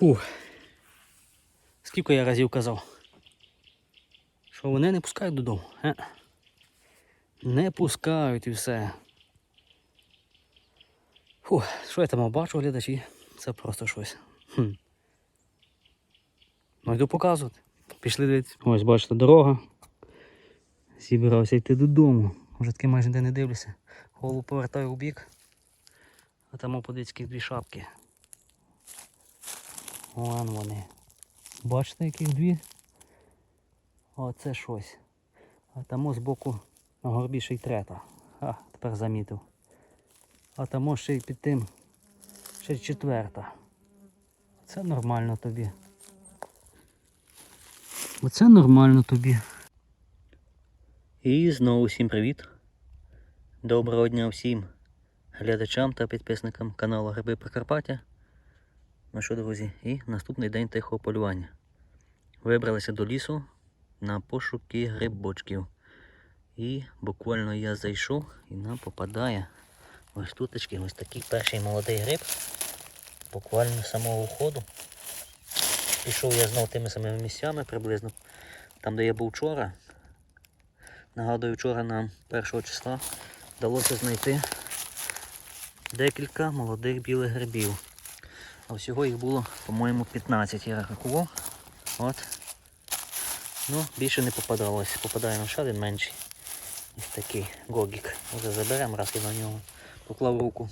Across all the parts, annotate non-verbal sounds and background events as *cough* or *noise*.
Фух. Скільки я разів казав? Що вони не пускають додому. Е? Не пускають і все. Фух, що я там бачу, глядачі? Це просто щось. Хм. Ну йду показувати. Пішли дивитися. Ось бачите, дорога. Зібрався йти додому. Вже таки майже де не дивлюся. Голову повертаю у бік. А там подивіться дві шапки. Вон вони. Бачите, яких дві? Оце щось. А там з боку на горбі ще й трета. А, тепер замітив. А там ще й під тим ще й четверта. Це нормально тобі. Оце нормально тобі. І знову всім привіт. Доброго дня всім глядачам та підписникам каналу Гриби Прикарпаття. Ну що, друзі, і наступний день тихого полювання. Вибралися до лісу на пошуки грибочків. І буквально я зайшов і нам попадає ось туточки, ось такий перший молодий гриб. Буквально з самого входу. Пішов я знов тими самими місцями приблизно. Там, де я був вчора. Нагадую, вчора нам 1 числа вдалося знайти декілька молодих білих грибів. А всього їх було, по-моєму, 15 я рахував. От. Ну, більше не попадалось. Попадає нам ще один менший. Ось такий гогік. Вже заберемо, раз я на нього поклав руку.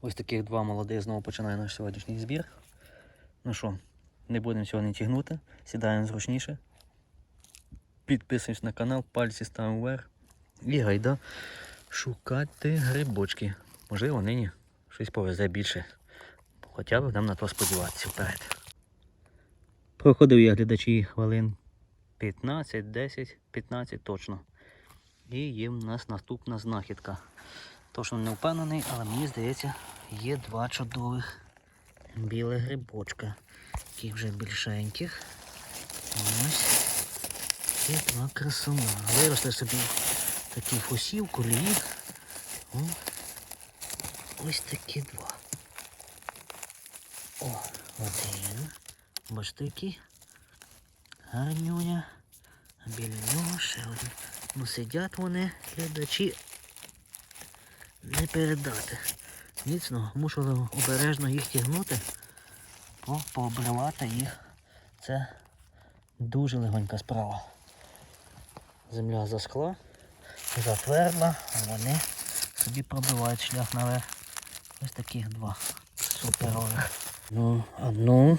Ось таких два молодих знову починає наш сьогоднішній збір. Ну що, не будемо сьогодні тягнути, сідаємо зручніше. Підписуємось на канал, пальці ставимо вверх. І гайда шукати грибочки. Можливо, нині щось повезе більше. Хоча б будемо на то сподіватися вперед. Проходив я глядачі хвилин 15, 10, 15 точно. І є в нас наступна знахідка. Точно не впевнений, але мені здається, є два чудових білих грибочка. Таких вже більшеньких. Ось. І два красуна. Виросли собі такі фусів, колії. Ось такі два. О, один. Бачите, який гарнюня. Біля нього ще один. Ну сидять вони, глядачі. Не передати. Міцно мушу обережно їх тягнути. О, пообривати їх. Це дуже легонька справа. Земля заскла, затвердла, а вони собі пробивають шлях наверх. Ось таких два суперових. Ну, а ну.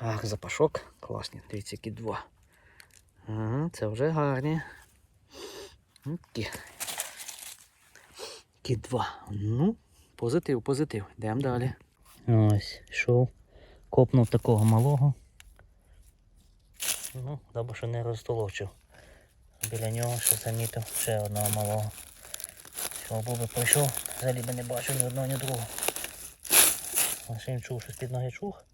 Ах, запашок. Класні, дивіться, які два. Ага, це вже гарні. Такі. Такі два. Ну, позитив, позитив. Йдемо далі. Ось, йшов. Копнув такого малого. Ну, добре, що не розтолочив. Біля нього ще замітив ще одного малого. Був би пройшов, взагалі би не бачив ні одного, ні другого. Він чув, що з-під ноги чух.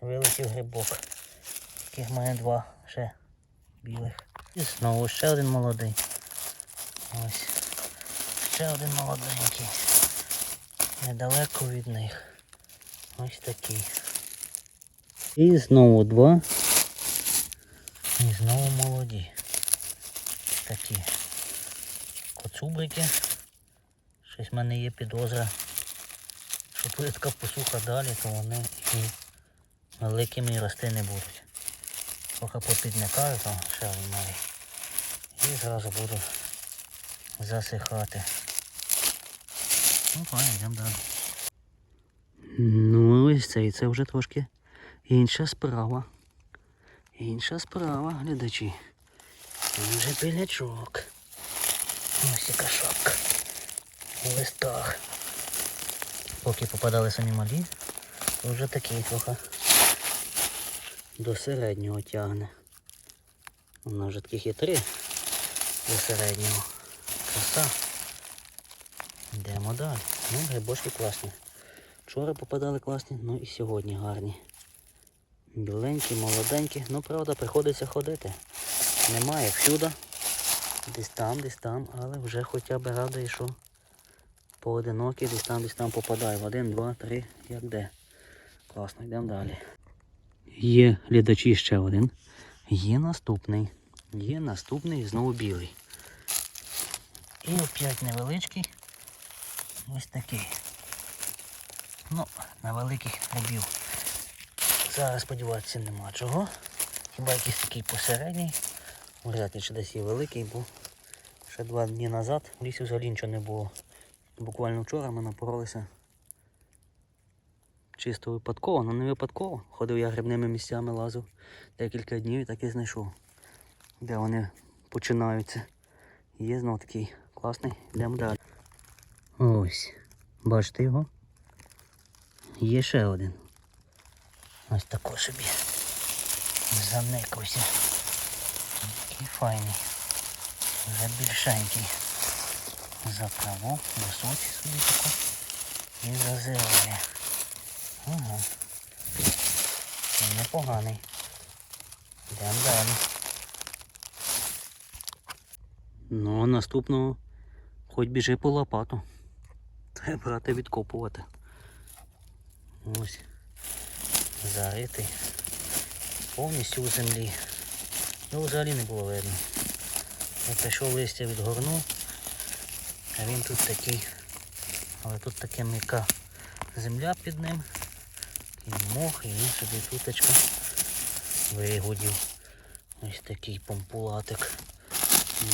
Вилетів грибок. Таких має два ще білих. І знову ще один молодий. Ось. Ще один молоденький. Недалеко від них. Ось такий. І знову два. І знову молоді. Такі коцубрики. Щось в мене є підозра. Що плитка посуха далі, то вони і великими рости не будуть. Трохи попідникаю, там ще малий. І зразу буду засихати. Ну, файно, йдемо далі. Ну, ось це і це вже трошки інша справа. Інша справа, глядачі. Вже білячок. Ось яка шапка. У листах. Поки попадали самі малі, то вже такий трохи до середнього тягне. У нас вже таких є три до середнього. Краса. Йдемо далі. Ну, грибочки класні. Вчора попадали класні, ну і сьогодні гарні. Біленькі, молоденькі, ну правда приходиться ходити. Немає всюди. Десь там, десь там, але вже хоча б радий, що поодинокі десь там, десь там попадає. В один, два, три, як де. Класно, йдемо далі. Є глядачі ще один. Є наступний. Є наступний знову білий. І опять невеличкий. Ось такий. Ну, на великих грибів. Зараз сподіватися нема чого. Хіба якийсь такий посередній. Вряд чи десь є великий, бо ще два дні назад в лісі взагалі нічого не було. Буквально вчора ми напоролися чисто випадково, ну не випадково. Ходив я грибними місцями, лазив декілька днів і так і знайшов. Де вони починаються. Є знов такий класний. Йдемо далі. Ось. Бачите його? Є ще один. Ось такий собі. Заникався. Такий файний. Вже більшенький. За траву, височий собі таку. І зазирає. Ага. Непоганий. Йдемо далі. Ну, а наступного хоч біжи по лопату. Треба брати відкопувати. Ось. Заритий. Повністю у землі. Ну взагалі не було видно. Я прийшов листя відгорнув, а він тут такий. Але тут таке м'яка земля під ним. Такий мох і він собі туточка вигодів. Ось такий помпулатик.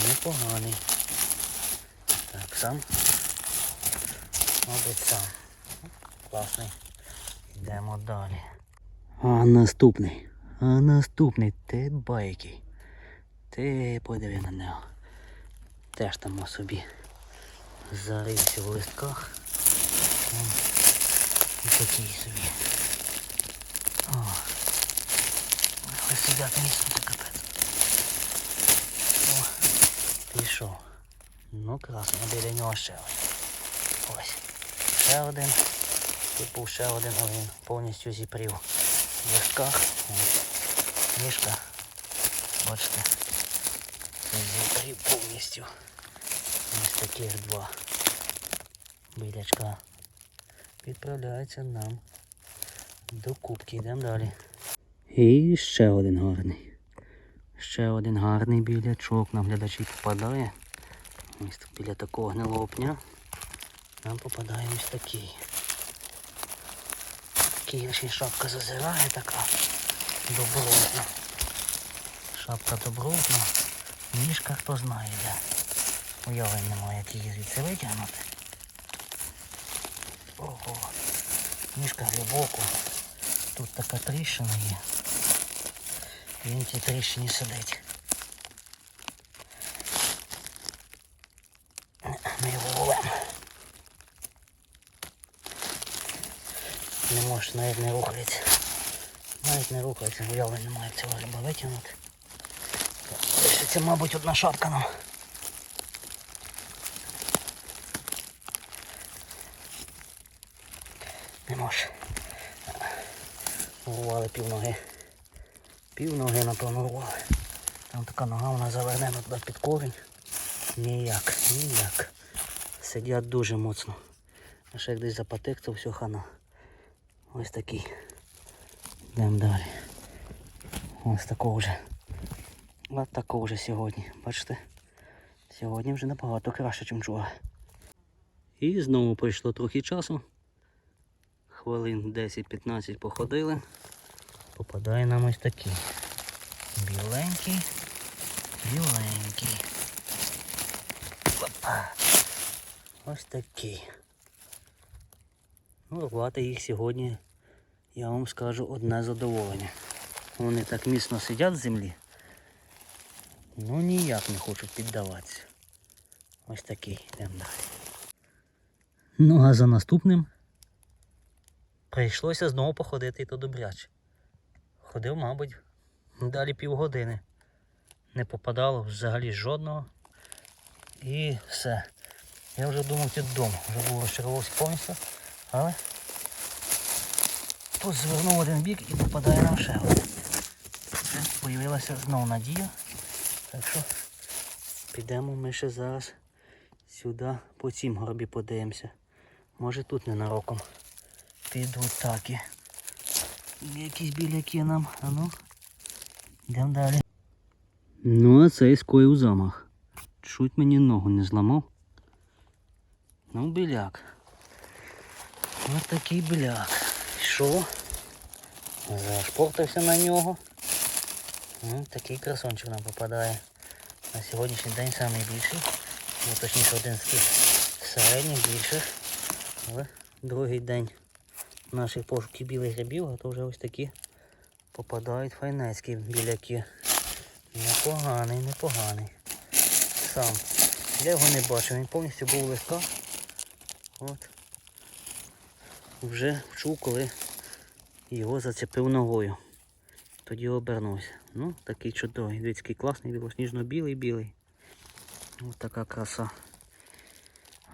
Непоганий. Так, сам. Мабуть сам. Класний. Йдемо далі. А наступний. А наступний ти байкий. Ти подиви на нього. Теж там собі зарився в листках. І такий собі. О. Ось сидять місце капець. О, пішов. Ну красно, біля нього ще один. Ось. Ще один. Тут був ще один, але він повністю зіпрів в листках. Ось. Мішка. Бачите. Зіпрів повністю. Ось таких два білячка. Відправляється нам до кубки. Йдемо далі. І ще один гарний. Ще один гарний білячок нам глядачі попадає. Ось біля такого гнилого пня. Нам попадає ось такий. Такий шапка зазирає така. Добротна. Шапка добротна. Ніжка хто знає де. Уявлень немає, як її звідси витягнути. Ого. Ніжка глибоко. Тут така тріщина є. Він цій тріщині сидить. Ми його ловимо. Не може, навіть не рухається. Навіть не рухається, уявлень немає цього гриба витягнути. Лишиться, мабуть, одна шапка нам. Не може. Урвали півноги. Півноги, напевно, урвали. Там така нога вона завернена туди під корінь. Ніяк, ніяк. Сидять дуже моцно. А ще як десь запотек, то все хана. Ось такий. Йдемо далі. Ось такого вже. Ось такого вже сьогодні. Бачите? Сьогодні вже набагато краще, ніж вчора. І знову пройшло трохи часу. Хвилин 10-15 походили. Попадає нам ось такий. Біленький. Біленький. Опа. Ось такий. Ну, рвати їх сьогодні, я вам скажу, одне задоволення. Вони так міцно сидять в землі. Ну ніяк не хочуть піддаватися. Ось такий йдемо далі. Ну а за наступним прийшлося знову походити і то добряче. Ходив, мабуть, далі півгодини. Не попадало взагалі жодного. І все. Я вже думав йти додому, вже був розчарувався повністю, але тут звернув один бік і попадає нам ще один. Появилася знову надія. Так що підемо ми ще зараз сюди по цім горбі подивимося. Може тут ненароком такі. Якісь біляки нам. А ну. Йдемо далі. Ну, а цей скоїв замах. Чуть мені ногу не зламав. Ну, біляк. Ось такий біляк. Що? Зашпортався на нього. Ну, такий красончик нам попадає. На сьогоднішній день найбільший. Ну, точніше один з тих середніх більших. Але другий день наших пошуків білих грибів, а то вже ось такі попадають файнецькі біляки. Непоганий, непоганий. Сам. Я його не бачив, він повністю був листах. От. Вже вчув, коли його зацепив ногою. Тоді обернувся. Ну, такий чудовий. Дивіться, який класний, білосніжно-білий білий. Ось така краса.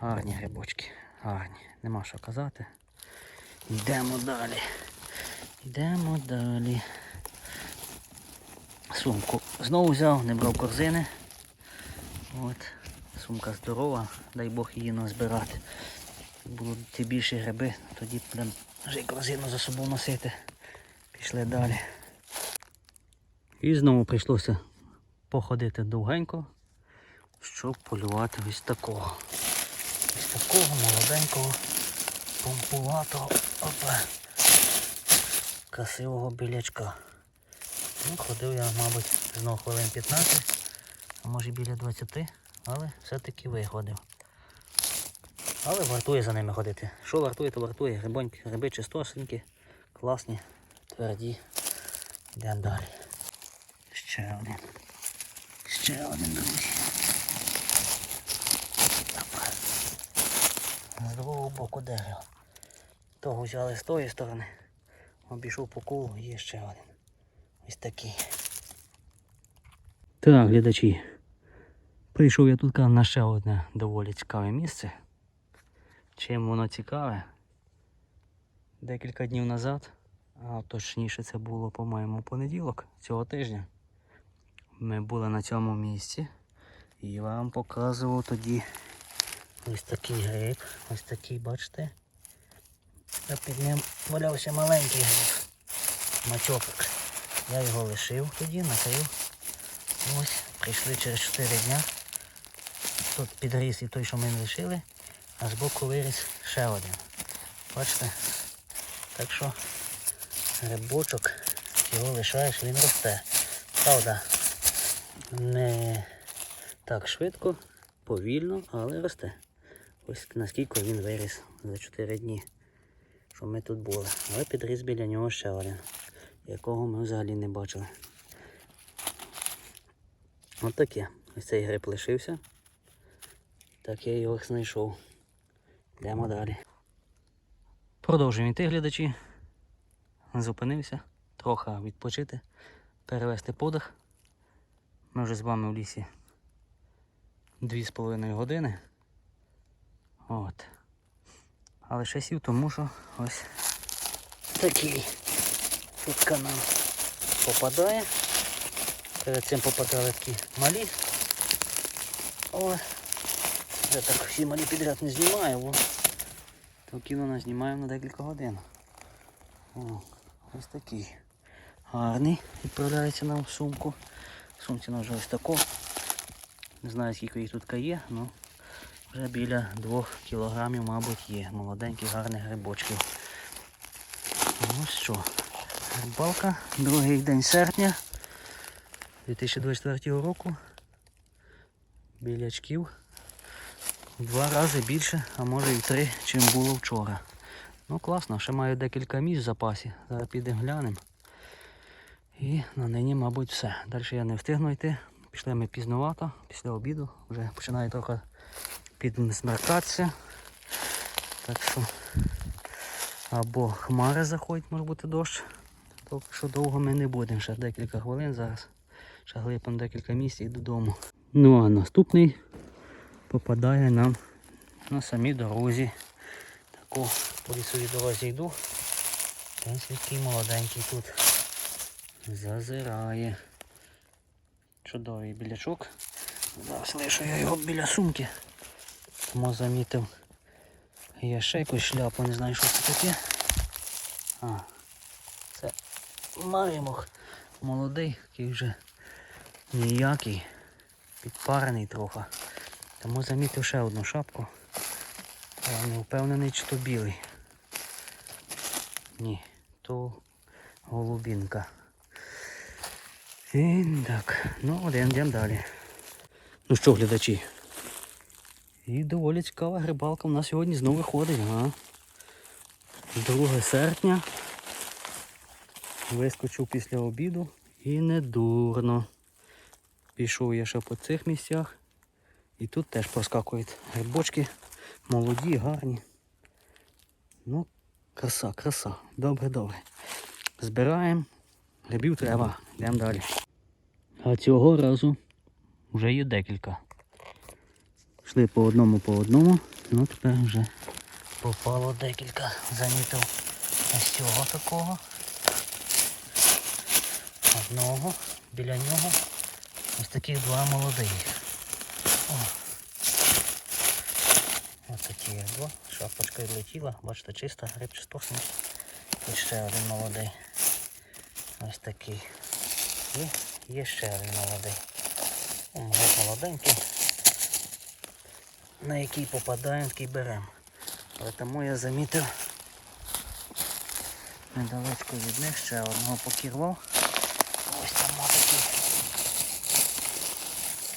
Гарні грибочки. Гарні. Нема що казати. Йдемо далі. Йдемо далі. Сумку знову взяв, не брав корзини. От. Сумка здорова, дай Бог її назбирати. Будуть ті більші гриби, тоді будемо вже корзину за собою носити. Пішли далі. І знову прийшлося походити довгенько, щоб полювати ось такого. Ось такого молоденького, помпуватого, опа, красивого білячка. Ну, ходив я, мабуть, знову хвилин 15, а може біля 20, але все-таки виходив. Але вартує за ними ходити. Що вартує, то вартує. Грибоньки, гриби чистосенькі, класні, тверді. Йдемо далі. Ще один. Ще один, друзі. З другого боку дерева. Того взяли з тої сторони. Обійшов по колу, є ще один. Ось такий. Так, глядачі. Прийшов я тут на ще одне доволі цікаве місце. Чим воно цікаве? Декілька днів назад, а точніше це було, по-моєму, понеділок цього тижня. Ми були на цьому місці і вам показував тоді ось такий гриб. Ось такий, бачите? А під ним валявся маленький гриб. Мачопик. Я його лишив тоді, накрив. Ось, прийшли через 4 дня. Тут підріс і той, що ми лишили, а збоку виріс ще один. Бачите? Так що грибочок, його лишаєш, він росте. Правда, не так швидко, повільно, але росте. Ось наскільки він виріс за 4 дні, що ми тут були. Але підріс біля нього ще один, якого ми взагалі не бачили. От таке. Ось цей гриб лишився. Так я його знайшов. Йдемо далі. Продовжуємо йти, глядачі. Зупинився, трохи відпочити, перевести подих. Ми вже з вами в лісі 2,5 години. От. Але ще сів, тому що ось такий тут нам попадає. Перед цим попадали такі малі. О, я так всі малі підряд не знімаю, бо то кіно знімаємо на декілька годин. О, ось такий. Гарний. Відправляється нам в сумку. Сумці нам вже ось тако. Не знаю скільки їх тут є, але вже біля 2 кілограмів, мабуть, є. Молоденьких гарних грибочків. Ну що, рибалка, другий день серпня 2024 року. Білячків два рази більше, а може і три, чим було вчора. Ну класно, ще маю декілька місць в запасі. Зараз підемо глянемо. І на нині, мабуть, все. Далі я не встигну йти. Пішли ми пізнувато, після обіду. Вже починає трохи підсмеркатися. Так що або хмари заходять, може бути дощ. Поки що довго ми не будемо, ще декілька хвилин зараз. Ще глипимо декілька місць і додому. Ну а наступний попадає нам на самій дорозі. Таку по лісовій дорозі йду. Ось який молоденький тут зазирає. Чудовий білячок. Зараз лишу я його біля сумки. Тому замітив. Є ще якусь шляпу, не знаю, що це таке. А, це маємо молодий, такий вже ніякий, підпарений трохи. Тому замітив ще одну шапку. Я не впевнений, чи то білий. Ні, то голубінка. І так, ну один йдемо далі. Ну що, глядачі? І доволі цікава грибалка у нас сьогодні знову виходить, ага. 2 серпня. Вискочив після обіду і не дурно. Пішов я ще по цих місцях. І тут теж проскакують грибочки. Молоді, гарні. Ну, краса, краса. Добре, добре. Збираємо. Грибів треба. Йдемо далі. А цього разу вже є декілька. Йшли по одному по одному. Ну тепер вже попало декілька. Замітив ось цього такого. Одного. Біля нього ось таких два молодих. О. Ось такі два. Шапочка відлетіла, бачите, чиста, гриб чистосний. І ще один молодий. Ось такий. І є ще один молодий. Молоденький. На який попадаємо, такий беремо. Але тому я замітив недалечко від них ще одного покірвав. Ось там такий.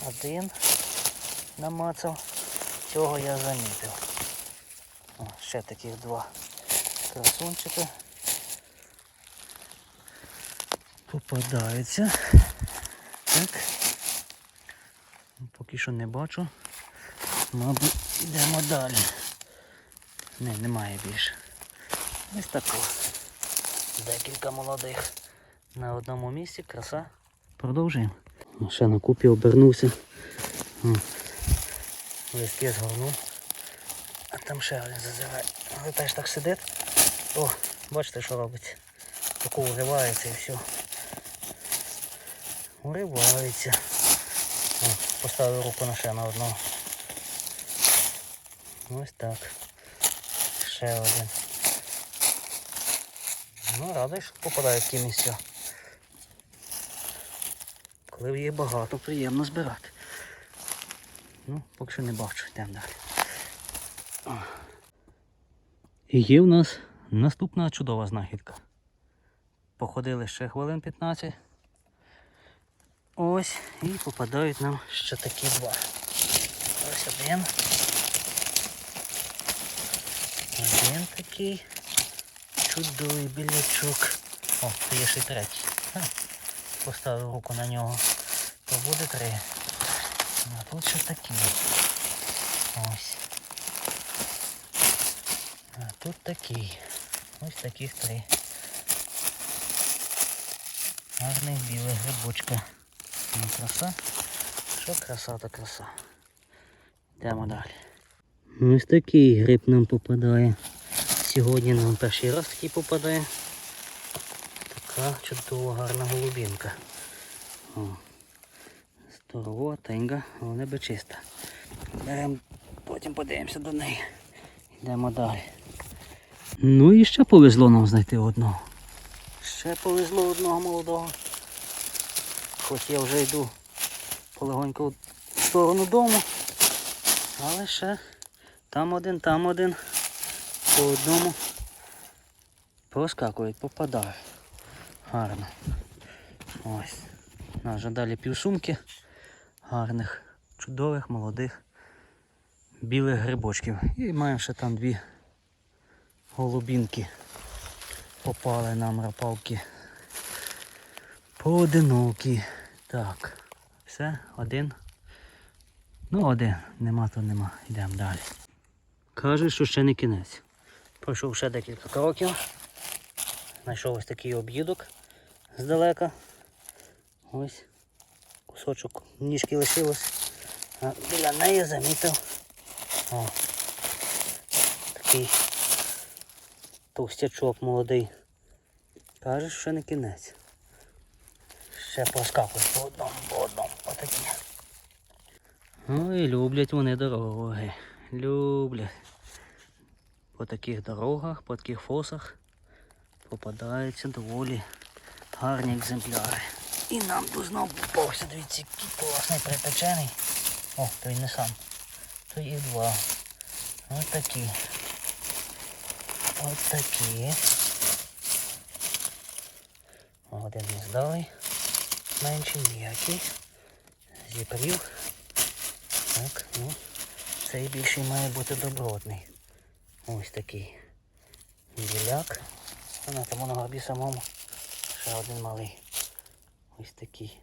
Один намацав. Цього я замітив. О, ще таких два красунчики. Попадаються. Так. Поки що не бачу. Мабуть, йдемо далі. Не, немає більше. Ось тако. Декілька молодих на одному місці. Краса. Продовжуємо. Ще на купі обернувся. Листки згорнув. А там ще один зазирає. Але теж так сидить. О, бачите, що робиться. Таку уривається і все. Уривається. О, поставив руку на ще на одного. Ось так. Ще один. Ну, радий, що попадає в такі місця. Коли є багато, приємно збирати. Ну, поки що не бачу, йдемо далі. І є в нас наступна чудова знахідка. Походили ще хвилин 15. Ось і попадають нам ще такі два. Ось один. Один такий чудовий білячок. О, це є ще третій. Ха, Поставив руку на нього. То буде три. А тут ще такі. Ось. А тут такий. Ось таких три. Гарний білий грибочка. Ну, краса. Що краса, то краса. Йдемо далі. Ось такий гриб нам попадає. Сьогодні нам перший раз такий попадає. Така чудова гарна голубінка. О. Здорова, тенга, але не чиста. Потім подивимося до неї. Йдемо далі. Ну і ще повезло нам знайти одного. Ще повезло одного молодого. Хоч я вже йду полегонько в сторону дому. Але ще там один, там один. По одному проскакують, попадають. Гарно. Ось. У нас вже далі півсумки гарних, чудових, молодих, білих грибочків. І маємо ще там дві голубінки. Попали нам рапалки. Поодинокі. Так. Все, один. Ну, один. Нема, то нема. Йдемо далі. Каже, що ще не кінець. Пройшов ще декілька кроків. Знайшов ось такий об'їдок здалека. Ось кусочок ніжки лишилось. А біля неї замітив. О, такий товстячок молодий. Каже, що ще не кінець. Ще проскакує по одному, по одному. Отакі. Ой, люблять вони дороги. Люблять. По таких дорогах, по таких фосах попадаються доволі гарні екземпляри. І нам тут знову дивіться, який класний припечений. О, той не сам. То і два. Ось такі. Ось такі. Один не здалий. Менший ніякий. Зіпрів. Так, ну. Цей більший має бути добротний. Ось такий. Біляк. Вона там на горбі самому. Ще один малий. Ось такий.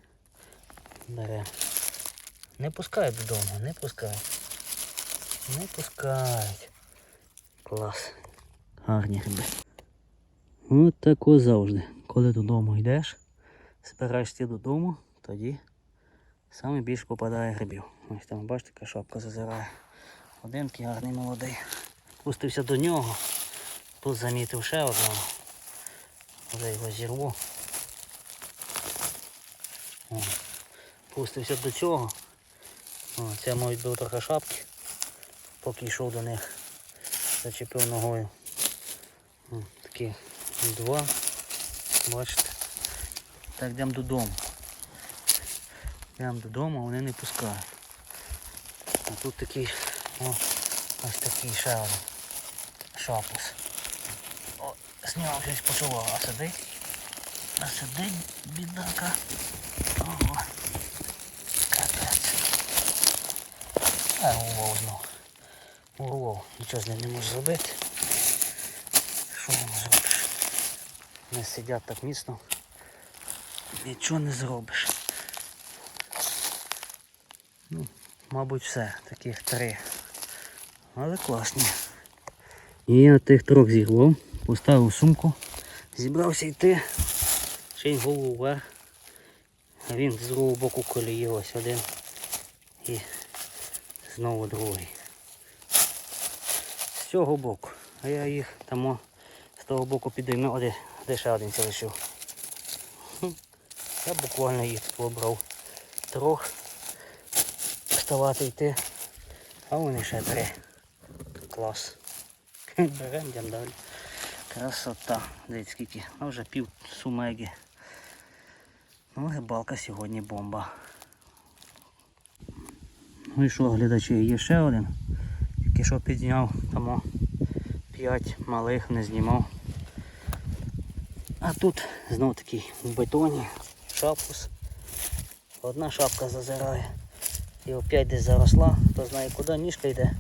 Бере. Не пускають додому, не пускають. Не пускають. Клас. Гарні гриби. От тако завжди. Коли додому йдеш, збираєшся додому, тоді саме попадає грибів. Ось там, бачите, яка шапка зазирає. Один такий гарний молодий. Пустився до нього. Тут замітив ще одного. Вже його зірву. Пустився до цього. О, це мають був трохи шапки. Поки йшов до них. Зачепив ногою. О, такі два. Бачите. Так, йдемо додому. Йдемо додому, вони не пускають. А тут такий, о, ось такий один шапус. О, нього щось почувало, а сидить. А сидить бідака. Ого. Капець. А, урвав знову. Урвав. Нічого з ним не можу зробити. Що йому зробиш? Не сидять так міцно. Нічого не зробиш. Ну, мабуть, все. Таких три. Але класні. І я тих трьох зірвав, поставив сумку, зібрався йти, ще й голову вверх. А він з другого боку колії ось один і знову другий. З цього боку. А я їх там з того боку підійму, а де, ще один залишив. Я буквально їх обрав трьох вставати йти, а вони ще три. Клас. Беремо, йдемо далі. Красота. Дивіться скільки. А вже пів сумеги. Ну, рибалка сьогодні бомба. Ну і що, глядачі, є ще один. Тільки що підняв, тому 5 малих не знімав. А тут знов такий в бетоні шапус. Одна шапка зазирає. І опять десь заросла, хто знає куди ніжка йде.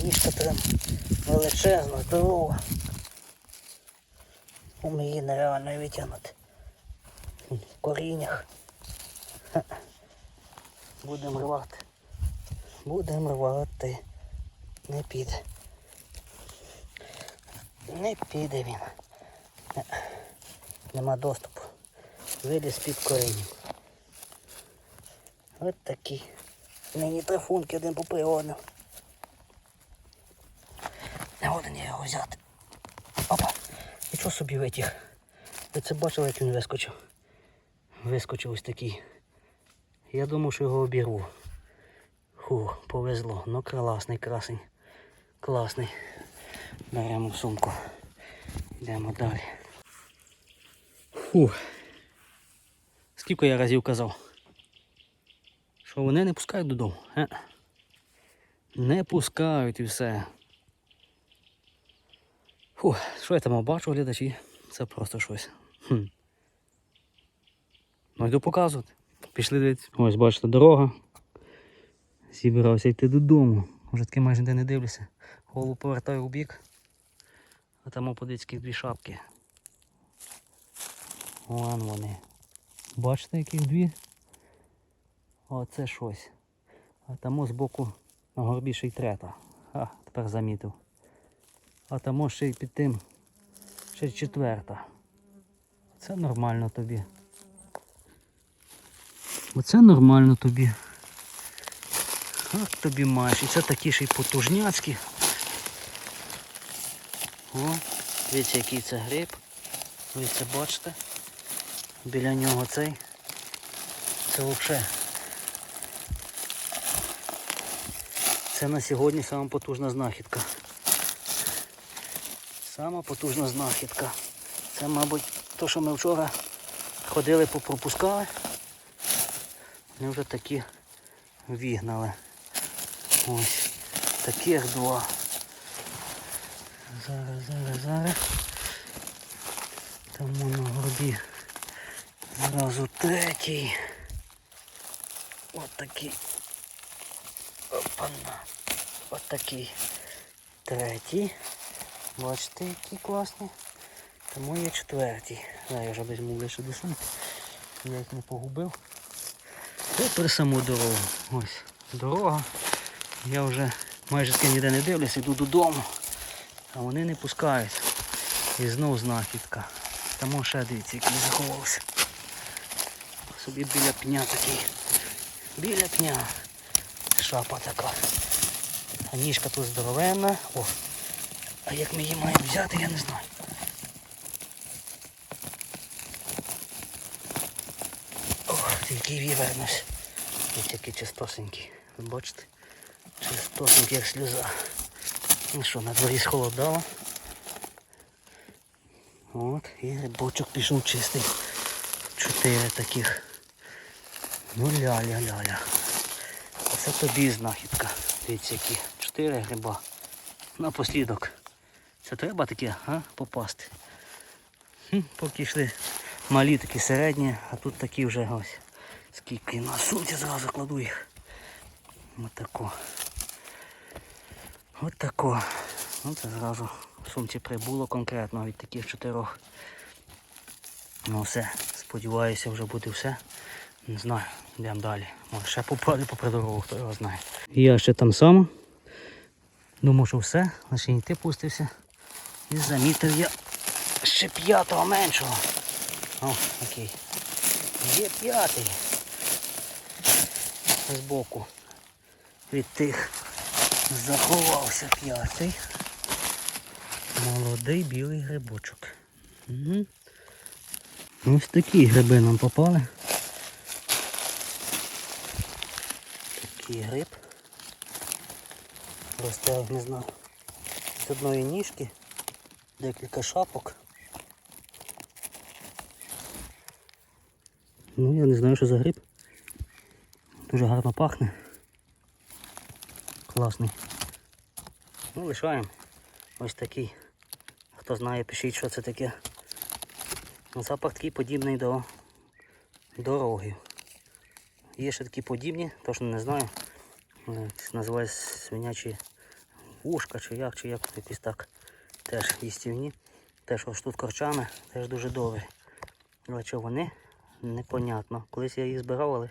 От. А ніжка прям величезна, здорова. У її нереально витягнути. В коріннях. *laughs* Будемо рвати. Будемо рвати. Не піде. Не піде він. Нема доступу. Виліз під корінням. Ось такі. Мені трифунки один попри одним. Не годен я його взяти. Опа. Нічого собі витяг. Ви це бачили, як він вискочив? Вискочив ось такий. Я думав, що його обірву. Фу, повезло. Ну класний, красень. Класний. Беремо сумку. Йдемо далі. Фу. Скільки я разів казав? Що вони не пускають додому? Е? Не пускають і все. Фу, що я там бачу, глядачі? Це просто щось. Хм. Ну йду показувати. Пішли дивитися. Ось бачите, дорога. Зібрався йти додому. Вже таки майже де не дивлюся. Голову повертаю у бік. А там яких дві шапки. Вон вони. Бачите, яких дві? Оце щось. А там з боку на горбі ще й трета. А, тепер замітив. А там ще й під тим ще четверта. Це нормально тобі. Оце нормально тобі. От тобі маєш. І це такі ще й потужняцькі. О, дивіться, який це гриб. Ви це бачите? Біля нього цей. Це взагалі. Це на сьогодні сама потужна знахідка. Сама потужна знахідка. Це, мабуть, то, що ми вчора ходили, попропускали. Ми вже такі вігнали. Ось таких два. Зараз, зараз, зараз. Там на горбі. Зразу третій. От такий. Опана. От такий. Третій. Бачите, які класні. Тому є четвертій. Зараз я вже візьму ближче до. Я їх не погубив. Попри саму дорогу. Ось дорога. Я вже майже таки ніде не дивлюся, йду додому. А вони не пускають. І знов знахідка. Тому ще дивіться, який заховався. Собі біля пня такий. Біля пня. Шапа така. А ніжка тут здоровенна. О. А як ми її маємо взяти, я не знаю. Ох, тільки вівернусь. Ось такий чистосенький. Ви бачите? Чистосенький, як сльоза. Ну що, на дворі схолодало. От, і грибочок пішов чистий. Чотири таких. Ну ля-ля-ля-ля. Оце тобі знахідка. Дивіться які. Чотири гриба. Напослідок. Це треба таке, а? Попасти. Хм, поки йшли малі такі середні, а тут такі вже ось. Скільки на сумці зразу кладу їх. Ось тако. Ось тако. Ну це зразу в сумці прибуло конкретно від таких чотирьох. Ну все, сподіваюся, вже буде все. Не знаю, йдемо далі. Може ще попаде попри дорогу, хто його знає. Я ще там сам. Думав, що все, лише йти пустився. І замітив я ще п'ятого меншого. О, окей. Є п'ятий. Збоку. Від тих заховався п'ятий. Молодий білий грибочок. Угу. Ось такі гриби нам попали. Такий гриб. Росте, не знаю, з одної ніжки, декілька шапок. Ну, я не знаю, що за гриб. Дуже гарно пахне. Класний. Ну, лишаємо. Ось такий. Хто знає, пишіть, що це таке. Ну, Запах такий подібний до дороги. Є ще такі подібні, точно не знаю. Е, Це називається свинячі вушка чи як, чи як якось так. Теж їстівні. Теж ось тут корчами, теж дуже добре. Але що вони? Непонятно. Колись я їх збирав, але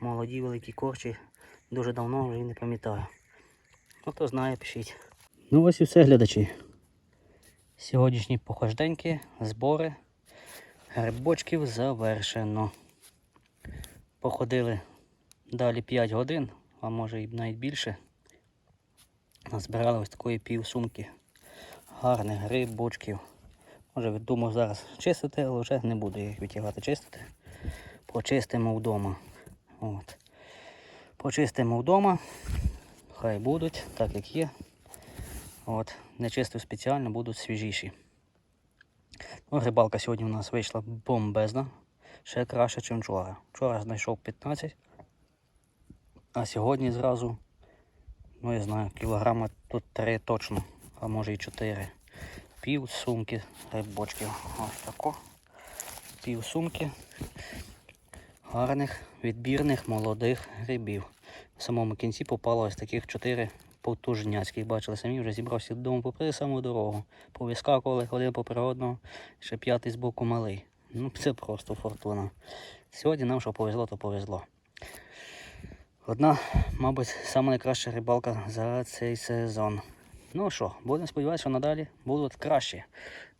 молоді великі корчі дуже давно вже не пам'ятаю. Ну хто знає, пишіть. Ну ось і все, глядачі. Сьогоднішні похожденьки, збори грибочків завершено. Походили далі 5 годин, а може і навіть більше. Назбирали ось такої пів сумки гарних грибочків. Може думав зараз чистити, але вже не буду їх витягати чистити. Почистимо вдома. От. Почистимо вдома. Хай будуть, так як є. От. Не чистив спеціально, будуть свіжіші. Ну, рибалка сьогодні у нас вийшла бомбезна. Ще краще, ніж вчора. Вчора знайшов 15, а сьогодні зразу, ну я знаю, кілограма тут 3 точно, а може і 4. Пів сумки рибочків. Ось тако. Пів сумки гарних, відбірних, молодих грибів. В самому кінці попало ось таких 4 потужняцьких. Бачили самі, вже зібрався додому попри саму дорогу. Повискакували один попри одного, ще п'ятий з боку малий. Ну, це просто фортуна. Сьогодні нам що повезло, то повезло. Одна, мабуть, найкраща рибалка за цей сезон. Ну що, будемо сподіватися, що надалі будуть краще.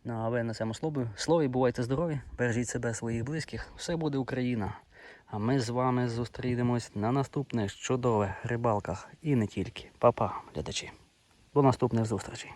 Ну, а ви на цьому слові, слові бувайте здорові, бережіть себе, своїх близьких. Все буде Україна. А ми з вами зустрінемось на наступних чудових рибалках і не тільки. Па-па, глядачі. До наступних зустрічей.